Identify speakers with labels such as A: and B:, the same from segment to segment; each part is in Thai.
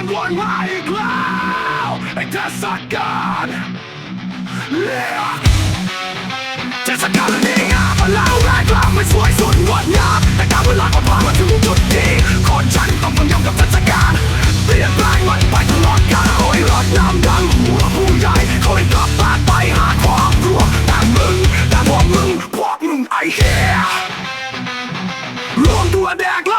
A: มันวนมาอีกแล้วไอ้เทศกาลเลี้ยเทศกาลนี้งามมันเล่าแรงกล้าไม่สวยสุดงดงามแต่การเวลาก็ผ่านมาถึงจุดนี้คนฉันต้องต้องยอมกับเทศกาลเปลี่ยนแปลงมันไปตลอดกาลคอยรดน้ำดังหัวผู้ใหญ่คอยกลับบ้านไปหาความรัวแต่มึงแต่พวกมึงพวกมึงไอ้เหี้ยรวมตัวแดก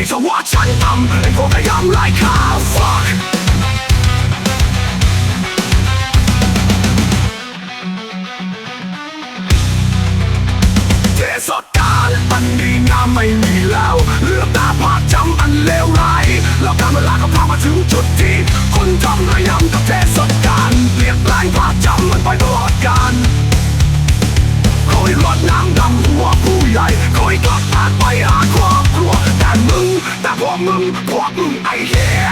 A: บุคคลไอ้สวัสดฉันทำไอ้พวกขยำไร้ค่า fuck เทศกาลอันดีงามไม่มีแล้วเลือกตาภาพจำอันเลวร้ายแล้วการเวลาก็พามาถึงจุดที่คนจำ มึงพวกมึงไอ้เหี้ย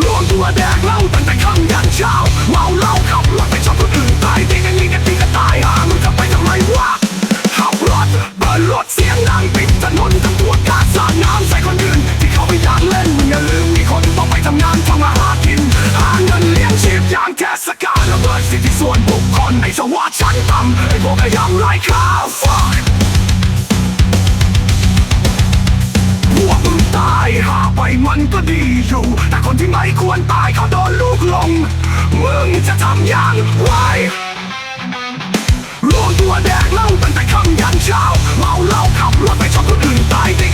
A: รวมตัวแดกเหล้าตั้งแต่ค่ำยันเช้าเมาเหล้าขับรถไปชนคนอื่นตายตีกันยิงกันตีกันตายหามึงจะไปทำไมวะขับรถเบิร์รถเสียงดังปิดถนนทั้งตัวกาสาดน้ำใส่คนอื่นที่เขาไปอยากเล่นมึงอย่าลืมมีคนต้องไปทำงานทำมาหากินหาเงินเลี้ยงชีพอย่างเทศกาลระเบิดสิทธิส่วนบุคคลไอ้สวัสดิ์ชั้นต่ำไอ้พวกขยำไร้ค่า fuck หาไปมันก็ดีอยู่ แต่คนที่ไม่ควรตายเขาโดนลูกลง มึงจะทำอย่างไรรวมตัวแดกเหล้าตั้งแต่ค่ำยันเช้าเมาเหล้าขับรถไปชนคนอื่นตายตีกัน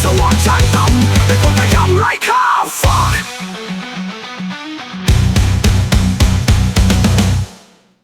A: So a long time